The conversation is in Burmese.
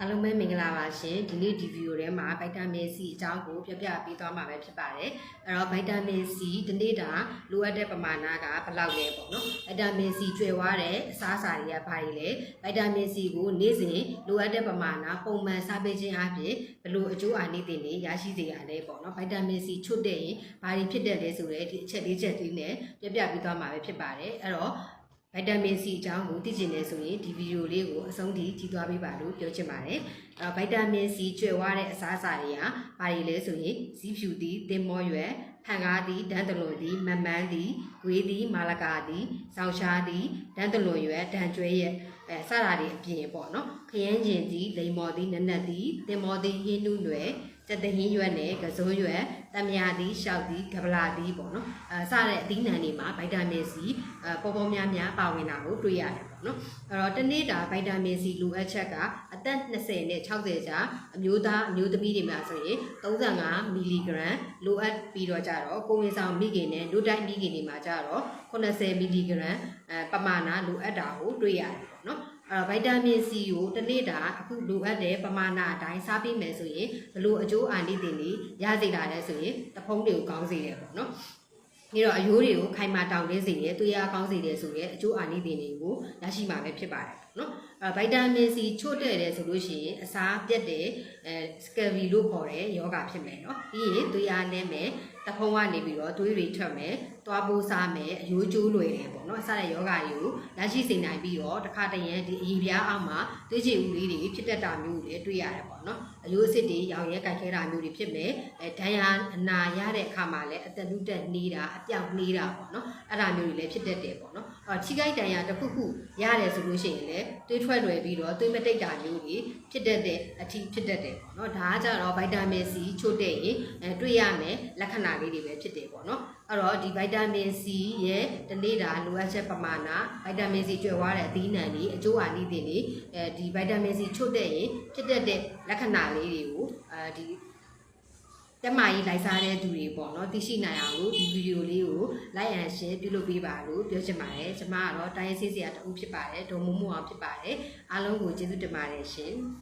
အားလုံးပဲမင်္ဂလာပါရှင်ဒီနေ့ဒီဗီဒီယိုထဲမှာဗိုက်တာမင် C အကြောင်းကိုပြပြပေးသွားမှာပဲဖြစ်ပါတယ်အဲ့တော့ဗိုက်တာမင် C ဒီနေ့တာလိုအပ်တဲ့ပမာဏကဘယ်လောက်လဲပေါ့နော်ဗိုက်တာမင် C ကျွဲွားတဲ့အစားအစာတွေကဘာတွေလဲဗိုက်တာမင် C ကိုနေ့စဉ်လိုအပ်တဲ့ပမာဏပုံမှန်စားပေးခြင်းအပြင်ဘယ်လိုအကျိုးအာနိသင်တွေရရှိစေရလဲပေါ့နော်ဗိုက်တာမင် C ချွတ်တဲ့ရင်ဘာတွေဖြစ်တယ်လဲဆိုတဲ့ဒီအချက်လေးချက်လေးနဲ့ပြပြပေးသွားမှာပဲဖြစ်ပါတယ်အဲ့တော့ ဗိုက်တာမင် C အကြောင်းကိုသိချင်တယ်ဆိုရင်ဒီဗီဒီယိုလေးကိုအဆုံးထိကြည့်သွားပေးပါလို့ပြောချင်ပါတယ်။အဲဗိုက်တာမင် C ကျွဲဝါတဲ့အစားအစာတွေကဘာတွေလဲဆိုရင်ဇီးဖြူသည်တင်မောရွယ်ဖန်ကားသည်ဒန်းတလွန်သည်မမန်းသည်ဂွေးသည်မာလကာသည်စောင်းရှားသည်ဒန်းတလွန်ရွယ်ဒန်ကျွဲရဲ့အဲစတာတွေအပြင်ပေါ့နော်ခရမ်းကျင်သည်လိမ္မော်သည်နက်နက်သည်တင်မော်သည်ဟင်းနုနွယ်စက်တဟင်းရွက်နဲ့ကစုံရွက်တမယာသည်ရှောက်သည်ကပလာသည်ပေါ့နော်အဲစတဲ့အသီးနှံတွေမှာဗိုက်တာမင် C အဲပေါ်ပေါ်များများပါဝင်တာကိုတွေ့ရတယ်ပေါ့နော်အဲ့တော့တနေ့တာဗိုက်တာမင် C လိုအပ်ချက်ကအသက်20နဲ့60ကြားအမျိုးသားအမျိုးသမီးတွေမှာဆိုရင်35မီလီဂရမ်လိုအပ်ပြီးတော့ကြတော့ကိုဝင်ဆောင်မိခင်နဲ့လူတိုင်းမိခင်တွေမှာကြတော့80မီလီဂရမ်အဲပမာဏလိုအပ်တာကိုတွေ့ရတယ်ပေါ့နော်အဲ့တော့ဗိုက်တာမင် C ကိုတစ်နေ့တာအခုလိုအပ်တဲ့ပမာဏအတိုင်းစားပြီးမယ်ဆိုရင်ဘလို့အကျိုးအာနိသင်တွေရစေတာလဲဆိုရင်တဖုံးတွေကိုကောင်းစေတယ်ပေါ့နော် ပြီးတော့အယိုးတွေကိုခိုင်မာတောင်တင်းစေတယ်သွေးအားကောင်းစေတယ်ဆိုရဲအကျိုးအာနိသင်တွေကိုရရှိမှာပဲဖြစ်ပါတယ်နော်အဲဗိုက်တာမင် C ချို့တဲ့တယ်ဆိုလို့ရှိရင်အစာပြတ်တယ်အဲစကယ်ဗီလို့ခေါ်တဲ့ယောဂဖြစ်မယ်နော်ပြီးရင်သွေးအားနည်းမယ်တဖုံးကနေပြီးတော့သွေးတွေထွက်မယ်သွားပိုးစားမယ်အယိုးကျိုးလွယ်တယ်ပေါ့နော်အစတဲ့ယောဂတွေကိုရရှိစေနိုင်ပြီးတော့တစ်ခါတည်းရန်ဒီအည်ပြားအောက်မှာသွေးချေဦးလေးတွေဖြစ်တတ်တာမျိုးတွေတွေ့ရတယ်ပေါ့နော် အယိုးစစ်တွေရောင်ရဲကြိုက်ခဲတာမျိုးတွေဖြစ်မယ်အဲဒဏ်ရာအနာရတဲ့အခါမှာလည်းအသက်လူတက်နေတာအပြောက်နေတာပေါ့နော်အဲ့ဒါမျိုးတွေလည်းဖြစ်တတ်တယ်ပေါ့နော်အော် ထိခိုက်ဒဏ်ရာတစ်ခုခုရတယ်ဆိုလို့ရှိရင်လည်းသွေးထွက်လွယ်ပြီးတော့သွေးမတိတ်တာမျိုးတွေဖြစ်တတ်တဲ့အထိဖြစ်တတ်တယ်ပေါ့နော်ဒါကကြတော့ဗိုက်တာမင် C ချို့တဲ့ရင်အဲတွေ့ရမယ်လက္ခဏာလေးတွေပဲဖြစ်တယ်ပေါ့နော်အဲ့တော့ဒီဗိုက်တာမင် C ရဲ့တနေ့တာလိုအပ်ချက်ပမာဏဗိုက်တာမင် C ကျွဲွားတဲ့အသီးနှံတွေအကျိုးအာနိသင်တွေအဲဒီဗိုက်တာမင် C ချို့တဲ့ရင်ဖြစ်တတ်တဲ့လက္ခဏာလေးတွေကိုအဲဒီ တက်မာကြီးလိုက်စားတဲ့သူတွေပေါ့နော်သိရှိနိုင်အောင်လို့ဒီဗီဒီယိုလေးကို like and share ပြုလုပ်ပေးပါလို့ပြောချင်ပါတယ်ကျွန်မကတော့တိုင်းရေးစီစရာတူဖြစ်ပါတယ်ဒေါ်မိုးမိုးအောင်ဖြစ်ပါတယ်အားလုံးကိုကျေးဇူးတင်ပါတယ်ရှင်